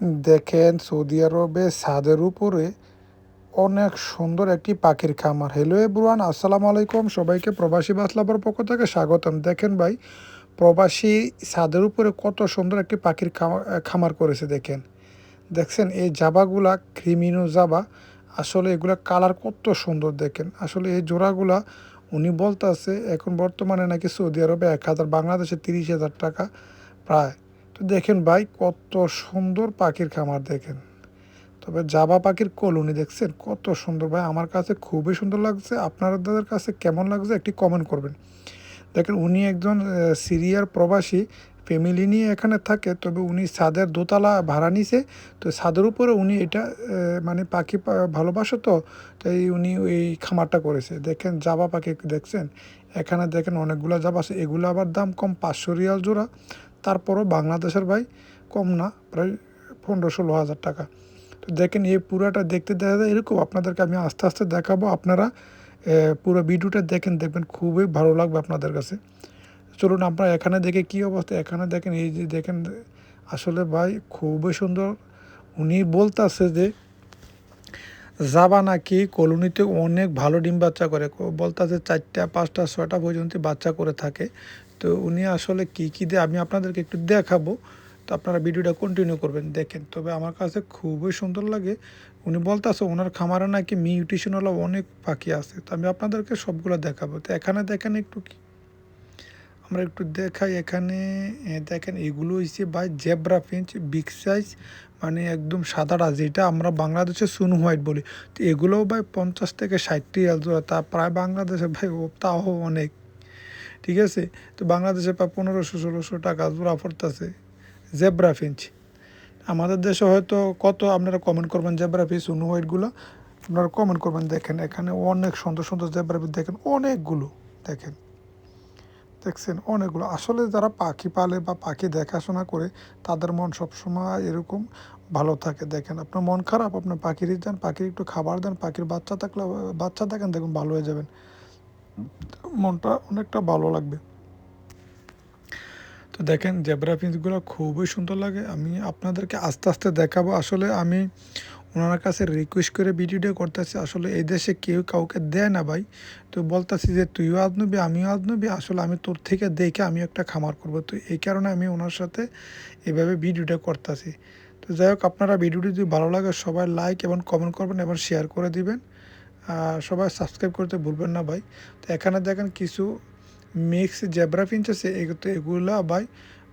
দেখেন সৌদি আরবে ছাদের উপরে অনেক সুন্দর একটি পাখির খামার। হ্যালো এব্রুয়ান আসসালামু আলাইকুম। সবাইকে প্রবাসী বাসলাবার পক্ষ থেকে স্বাগতম। দেখেন ভাই, প্রবাসী ছাদের উপরে কত সুন্দর একটি পাখির খামার করেছে দেখেন। দেখছেন, এই জাবাগুলা ক্রিমিনো জাবা, আসলে এগুলা কালার কত সুন্দর দেখেন। আসলে এই জোড়াগুলা উনি বলতেছে, এখন বর্তমানে নাকি সৌদি আরবে এক হাজার, বাংলাদেশে তিরিশ হাজার টাকা প্রায় তো দেখেন ভাই, কত সুন্দর পাখির খামার দেখেন। তবে জাবা পাখির কলোনি দেখছেন, কত সুন্দর ভাই। আমার কাছে খুবই সুন্দর লাগছে। আপনাদের কাছে কেমন লাগছে একটি কমেন্ট করবেন। দেখেন, উনি একজন সিরিয়ার প্রবাসী, ফ্যামিলি নিয়ে এখানে থাকে, তবে উনি ছাদের দোতলা ভাড়া নিছে। তো ছাদের উপরে উনি এটা মানে পাখি ভালোবাসে তো, তাই উনি ওই খামারটা করেছে। দেখেন, জাবা পাখি দেখছেন? এখানে দেখেন অনেকগুলো জাবা আছে। এগুলো আবার দাম কম, পাঁচশো রিয়াল জোড়া। তারপরও বাংলাদেশের ভাই কম না, প্রায় পনেরো ষোলো হাজার টাকা। তো দেখেন, এই পুরাটা দেখতে দেখা যায় এরকম। আপনাদেরকে আমি আস্তে আস্তে দেখাবো। আপনারা পুরো ভিডিওটা দেখেন, দেখবেন খুবই ভালো লাগবে আপনাদের কাছে। চলুন আপনারা এখানে দেখে কি অবস্থা। এখানে দেখেন, এই যে দেখেন, আসলে ভাই খুবই সুন্দর। উনি বলতেছে যে, যাবা নাকি? কলোনিতে অনেক ভালো ডিম বাচ্চা করে। বলতেছে, চারটা, পাঁচটা, ছয়টা পর্যন্ত বাচ্চা করে থাকে। তো উনি আসলে কি, কী দিয়ে আমি আপনাদেরকে একটু দেখাবো। তো আপনারা ভিডিওটা কন্টিনিউ করবেন, দেখেন। তবে আমার কাছে খুবই সুন্দর লাগে। উনি বলতে বলতেছে, ওনার খামারে নাকি মিউটিশনওয়ালা অনেক পাখি আছে। তো আমি আপনাদেরকে সবগুলো দেখাবো। তো এখানে দেখেন একটু কি। আমরা একটু দেখাই এখানে। দেখেন, এগুলো হচ্ছে বাই জেব্রা ফিঞ্চ, বিগ সাইজ মানে একদম সাদাটা, যেটা আমরা বাংলাদেশে সুন হোয়াইট বলি। তো এগুলোও ভাই পঞ্চাশ থেকে ষাটটি জোড়া তা প্রায় বাংলাদেশে ভাই তাও অনেক। ঠিক আছে? তো বাংলাদেশে প্রায় পনেরোশো, ষোলোশো টাকা জোড়া পড়তেছে জেব্রা ফিঞ্চ। আমাদের দেশে হয়তো কত আপনারা কমেন্ট করবেন জেব্রা ফিঞ্চ সুন হোয়াইটগুলো আপনারা কমেন্ট করবেন, দেখেন এখানে অনেক সুন্দর সুন্দর জেব্রা ফিঞ্চ দেখেন, অনেকগুলো দেখেন। দেখছেন? অনেকগুলো। আসলে যারা পাখি পালে বা পাখি দেখাশোনা করে, তাদের মন সবসময় এরকম ভালো থাকে। দেখেন, আপনার মন খারাপ, আপনার পাখির যান পাখির একটু খাবার দেন, পাখির বাচ্চা থাকলে, বাচ্চা দেখেন দেখুন ভালো হয়ে যাবেন। মনটা অনেকটা ভালো লাগবে। তো দেখেন, জেব্রা পিন্সগুলো খুবই সুন্দর লাগে। আমি আপনাদেরকে আস্তে আস্তে দেখাবো। আসলে আমি ওনার কাছে রিকোয়েস্ট করে ভিডিওটা করতেছি। আসলে এই দেশে কেউ কাউকে দেয় না ভাই। তো বলতেছি যে, তুইও আজ নবি আমিও আজ নবি আসলে আমি তোর থেকে দেখে আমি একটা খামার করব। তো এই কারণে আমি ওনার সাথে এভাবে ভিডিওটা করতেছি। তো যাই হোক, আপনারা ভিডিওটি যদি ভালো লাগে, সবাই লাইক এবং কমেন্ট করবেন এবং শেয়ার করে দিবেন। সবাই সাবস্ক্রাইব করতে ভুলবেন না ভাই। তো এখানে দেখেন কিছু মিক্স জেব্রা ফিঞ্চ আছে এগুলো ভাই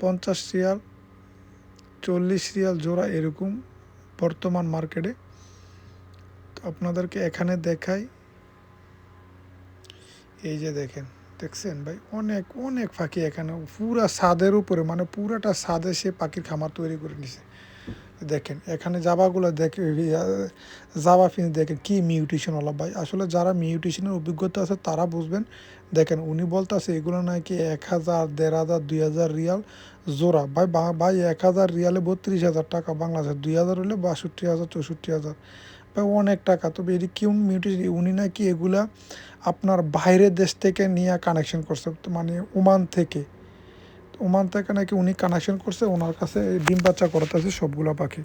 পঞ্চাশ রিয়াল চল্লিশ রিয়াল জোড়া এরকম বর্তমান মার্কেটে তো আপনাদেরকে এখানে দেখাই। এই যে দেখেন, দেখছেন ভাই? অনেক অনেক পাখি এখানে, পুরা ছাদের উপরে মানে পুরাটা ছাদে সে পাখির খামার তৈরি করে নিছে। দেখেন, এখানে জাবাগুলো দেখে জাবা ফিন্স দেখেন, কী মিউটিশনওয়ালা ভাই। আসলে যারা মিউটিশনের অভিজ্ঞতা আছে, তারা বুঝবেন। দেখেন, উনি বলতেছে, এগুলো নাকি এক হাজার, দেড় হাজার, দুই হাজার রিয়াল জোড়া। ভাই ভাই, এক হাজার রিয়ালে বত্রিশ হাজার টাকা বাংলাদেশ দুই হাজার হলে বাষট্টি হাজার, চৌষট্টি হাজার। ভাই, অনেক টাকা। তবে এটি কেউ মিউটিশন উনি নাকি এগুলা আপনার বাইরের দেশ থেকে নিয়ে কানেকশন করছে মানে ওমান থেকে। ওমান থেকে নাকি উনি কানেকশন করছে, ওনার কাছে ডিম বাচ্চা করতেছে সবগুলো পাখি।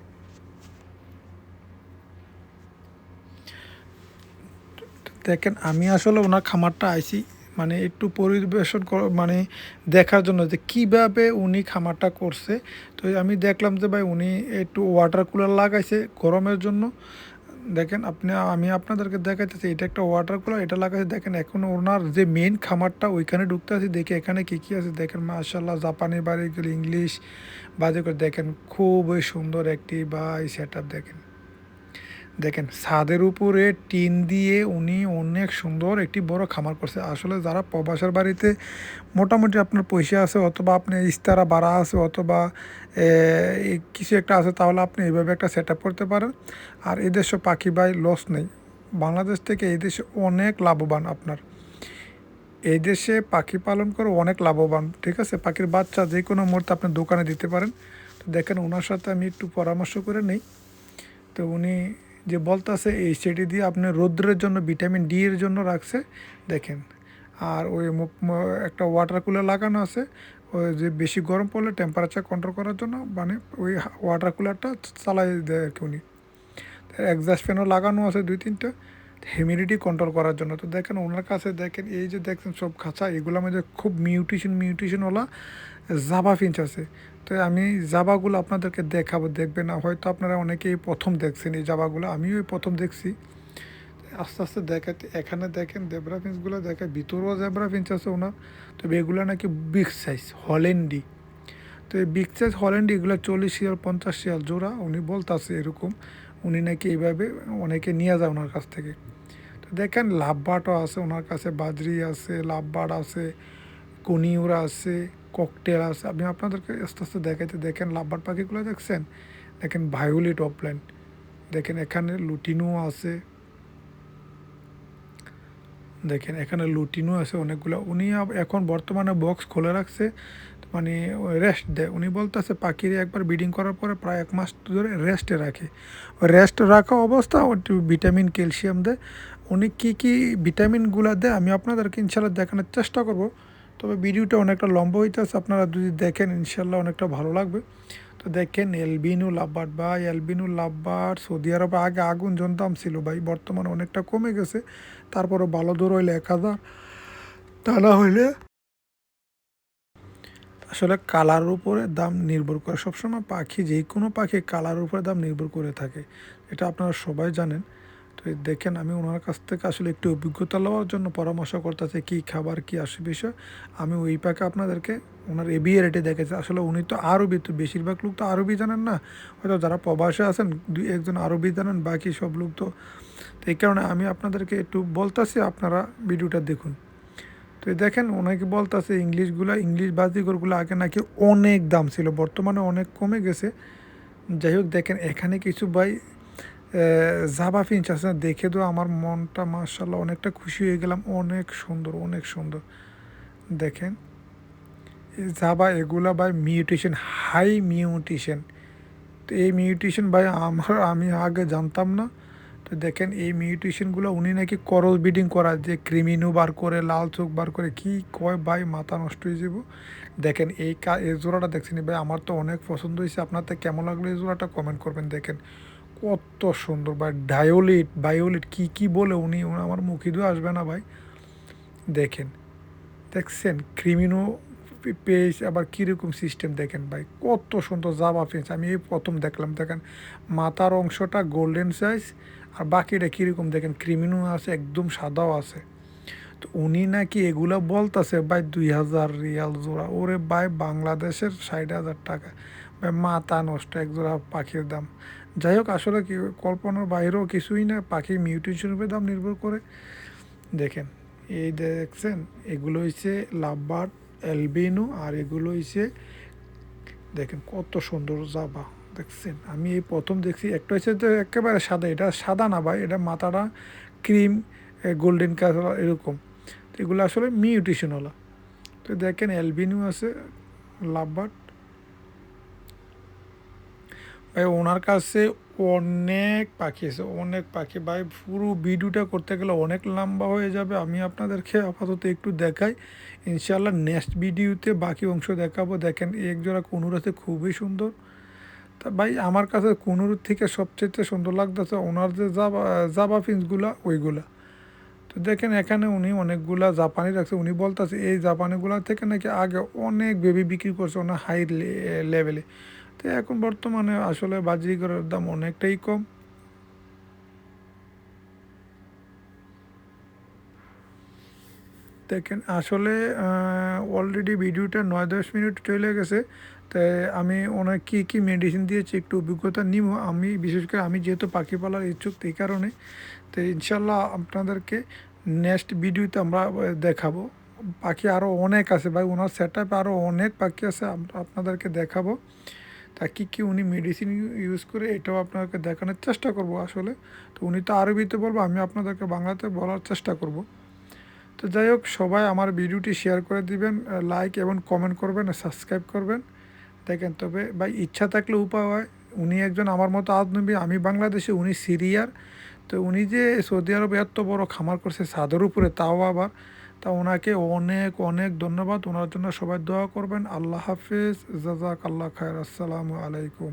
দেখেন, আমি আসলে ওনার খামারটা আইছি মানে একটু পরিবেশন মানে দেখার জন্য যে কীভাবে উনি খামারটা করছে। তো আমি দেখলাম যে ভাই উনি একটু ওয়াটার কুলার লাগাইছে গরমের জন্য। দেখেন, আপনি, আমি আপনাদেরকে দেখাইতেছি, এটা একটা ওয়াটার কুলার এটা লাগাইছে, দেখেন, এখন ওনার যে মেন খামারটা, ওইখানে ঢুকতে আছি, দেখে এখানে কী কী আছে। দেখেন মার্শাল্লাহ জাপানি বাড়ি ইংলিশ, বাজে করে, দেখেন, খুবই সুন্দর একটি বা এই সেট দেখেন। দেখেন, ছাদের উপরে টিন দিয়ে উনি অনেক সুন্দর একটি বড় খামার করছে। আসলে যারা প্রবাসের বাড়িতে মোটামুটি আপনার পয়সা আছে অথবা আপনি ইস্তারা বাড়া আছে অথবা কিছু একটা আছে, তাহলে আপনি এইভাবে একটা সেট করতে পারেন। আর এদেশে পাখি বাই লস নেই। বাংলাদেশ থেকে এই দেশে অনেক লাভবান আপনার। এই দেশে পাখি পালন করে অনেক লাভবান, ঠিক আছে? পাখির বাচ্চা যে কোনো মুহূর্তে আপনি দোকানে দিতে পারেন। তো দেখেন ওনার সাথে আমি একটু পরামর্শ করে নিই। তো উনি যে বলতেছে এই সেটি দিয়ে আপনি রৌদ্রের জন্য, ভিটামিন ডি এর জন্য রাখছে। দেখেন, আর ওই একটা ওয়াটার কুলার লাগানো আছে। ওই যে বেশি গরম পড়লে টেম্পারেচার কন্ট্রোল করার জন্য মানে ওই ওয়াটার কুলারটা চালাই দেয় আর কি উনি। অ্যাডজাস্ট ফ্যানও লাগানো আছে দুই তিনটা। হিউমিডিটি কন্ট্রোল করার জন্য। তো দেখেন ওনার কাছে দেখেন, এই যে দেখছেন সব খাঁচা এগুলোর মধ্যে খুব মিউটিশন মিউটিশনওয়ালা জাবা ফিঞ্চ আছে। তো আমি জাবাগুলো আপনাদেরকে দেখাবো, দেখবেন না, হয়তো আপনারা অনেকেই প্রথম দেখছেন এই জাবাগুলো, আমিও প্রথম দেখছি। আস্তে আস্তে দেখাতে এখানে দেখেন জেব্রা ফিন্সগুলো দেখে ভিতরেও জেব্রা ফিন্স আছে ওনার। তো এগুলো নাকি বিগ সাইজ হল্যান্ডি তো এই বিগ সাইজ হল্যান্ডি এগুলো চল্লিশ শিয়াল, পঞ্চাশ শিয়াল জোড়া, উনি বলতেছে এরকম। উনি নাকি এইভাবে অনেকে নিয়ে যায় ওনার কাছ থেকে। তো দেখেন, লাভবাটও আছে ওনার কাছে, বাজরি আছে, লাভবাট আছে, কনিউরা আছে, ককটেল আছে। আমি আপনাদেরকে আস্তে আস্তে দেখাইতে দেখেন, লাভবাট পাখিগুলো দেখছেন? দেখেন, ভায়োলেট অপল্যান্ড দেখেন, এখানে লুটিনো আছে। দেখেন, এখানে লুটিনও আছে অনেকগুলো। উনি এখন বর্তমানে বক্স খুলে রাখছে মানে রেস্ট দেয়। উনি বলতেছে পাখিরে একবার ব্রিডিং করার পরে প্রায় এক মাস ধরে রেস্টে রাখে। রেস্ট রাখা অবস্থা ভিটামিন, ক্যালসিয়াম দেয়। উনি কী কী ভিটামিনগুলো দেয় আমি আপনাদেরকে ইনশাল্লাহ দেখানোর চেষ্টা করব। তবে ভিডিওটা অনেকটা লম্বা হইতেছে, আপনারা যদি দেখেন ইনশাল্লাহ অনেকটা ভালো লাগবে। তো দেখেন, এলবিনু লাভবার ভাই, এলবিনু আব্বার সৌদি আরবে আগে আগুন জনতাম ছিল ভাই, বর্তমানে অনেকটা কমে গেছে। তারপরে ভালো দূর হইলে এক হাজার তা না হইলে আসলে কালার উপরে দাম নির্ভর করে। সবসময় পাখি যে কোনো পাখি কালার উপরে দাম নির্ভর করে থাকে। এটা আপনারা সবাই জানেন। তো দেখেন, আমি ওনার কাছ থেকে আসলে একটু অভিজ্ঞতা লওয়ার জন্য পরামর্শ করতেছে, কী খাবার, কী আসে বিষয়। আমি ওই পাকে আপনাদেরকে ওনার এবি রেটে দেখেছি। আসলে উনি তো আরবি, তো বেশিরভাগ লোক তো আরবি জানেন না। হয়তো যারা প্রবাসে আছেন, দুই একজন আরবি জানেন, বাকি সব লোক তো এই কারণে আমি আপনাদেরকে একটু বলতেছি, আপনারা ভিডিওটা দেখুন। তো দেখেন, ওনাকে বলতেছে, ইংলিশগুলো, ইংলিশ বাজিগরগুলো আগে নাকি অনেক দাম ছিল, বর্তমানে অনেক কমে গেছে। যাই হোক, দেখেন, এখানে কিছু ভাই জাবা ফিঞ্চ আছে দেখে তো আমার মনটা মার্শাল্লাহ অনেকটা খুশি হয়ে গেলাম। অনেক সুন্দর অনেক সুন্দর। দেখেন জাবা এগুলা ভাই মিউটেশন হাই মিউটেশন তো এই মিউটেশন ভাই আমার, আমি আগে জানতাম না। তো দেখেন, এই মিউটেশনগুলো উনি নাকি করল ব্রিডিং করা যে ক্রিমিনু বার করে, লাল চোখ বার করে, কি কয় ভাই, মাথা নষ্ট হয়ে যাব। দেখেন, এই কা, এই জোড়াটা দেখছেন ভাই, আমার তো অনেক পছন্দ হয়েছে। আপনার তো কেমন লাগল এই জোড়াটা? কমেন্ট করবেন, দেখেন। কত সুন্দর ভাই, ডায়োলিট, বায়োলিট, কি কি বলে উনি? আমার মুখে দিয়ে আসবে না ভাই। দেখেন, দেখছেন? ক্রিমিনো পেজ আবার কীরকম সিস্টেম দেখেন ভাই? কত সুন্দর জাবা পেজ আমি এই প্রথম দেখলাম, দেখেন, মাথার অংশটা গোল্ডেন সাইজ আর বাকিটা কীরকম দেখেন? ক্রিমিনো আছে, একদম সাদাও আছে। তো উনি নাকি এগুলো বলতেছে, ভাই, দুই হাজার রিয়াল জোড়া। ওরে ভাই, বাংলাদেশের ষাট হাজার টাকা। ভাই, মাথা নষ্ট এক জোড়া পাখির দাম। যাই হোক, আসলে কি, কল্পনার বাইরেও কিছুই না পাখির মিউটেশনের দাম নির্ভর করে। দেখেন, এই দেখছেন, এগুলো হচ্ছে লাভবার্ড অ্যালবিনো, আর এগুলো হচ্ছে দেখেন কত সুন্দর জাবা, দেখছেন। আমি এই প্রথম দেখছি, একটা হচ্ছে যে একেবারে সাদা, এটা সাদা না ভাই, এটা মাথাটা ক্রিম গোল্ডেন কালার, এরকম। তো এগুলো আসলে মিউটেশনওয়ালা। তো দেখেন, অ্যালবিনো আছে লাভবার্ড ভাই, ওনার কাছে অনেক পাখি আছে, অনেক পাখি। ভাই, পুরো ভিডিওটা করতে গেলে অনেক লম্বা হয়ে যাবে। আমি আপনাদেরকে আপাতত একটু দেখাই। ইনশাল্লাহ নেক্সট ভিডিওতে বাকি অংশ দেখাবো। দেখেন, এক জোড়া কুনুর আছে, খুবই সুন্দর। তা ভাই, আমার কাছে কুনুর থেকে সবচেয়ে সুন্দর লাগতেছে ওনার যে জাবা জাবা ফিন্সগুলা ওইগুলা। তো দেখেন, এখানে উনি অনেকগুলা জাপানি রাখছে। উনি বলতেছে, এই জাপানিগুলা থেকে নাকি আগে অনেক বেবি বিক্রি করছে ওনার হাই লেভেলে তো এখন বর্তমানে আসলে বাজিগরের দাম অনেকটাই কম। দেখেন, আসলে অলরেডি ভিডিওটা নয় দশ মিনিট চলে গেছে। তাই আমি ওনার কী কী মেডিসিন দিয়েছি একটু অভিজ্ঞতা নিব। আমি, বিশেষ করে আমি যেহেতু পাখি পালার ইচ্ছুক এই কারণে, তো ইনশাল্লাহ আপনাদেরকে নেক্সট ভিডিওতে আমরা দেখাবো। পাখি আরও অনেক আছে ভাই, ওনার সেট আপে আরও অনেক পাখি আছে আপনাদেরকে দেখাবো। তা কী কী উনি মেডিসিন ইউজ করে এটাও আপনাকে দেখানোর চেষ্টা করব আসলে? তো উনি তো আরবিতে বলব, আমি আপনাদেরকে বাংলাতে বলার চেষ্টা করব। তো যাই হোক, সবাই আমার ভিডিওটি শেয়ার করে দিবেন লাইক এবং কমেন্ট করবেন সাবস্ক্রাইব করবেন। দেখেন তবে, ভাই, ইচ্ছা থাকলে উপায় হয়। উনি একজন আমার মতো আদনবী আমি বাংলাদেশে, উনি সিরিয়ার। তো উনি যে সৌদি আরবে এত বড় খামার করছে, সাদের উপরে, তাও আবার তা ওনাকে অনেক অনেক ধন্যবাদ। ওনার জন্য সবাই দোয়া করবেন। আল্লাহ হাফিজ। জাজাক আল্লাহ খায়ের আসসালামু আলাইকুম।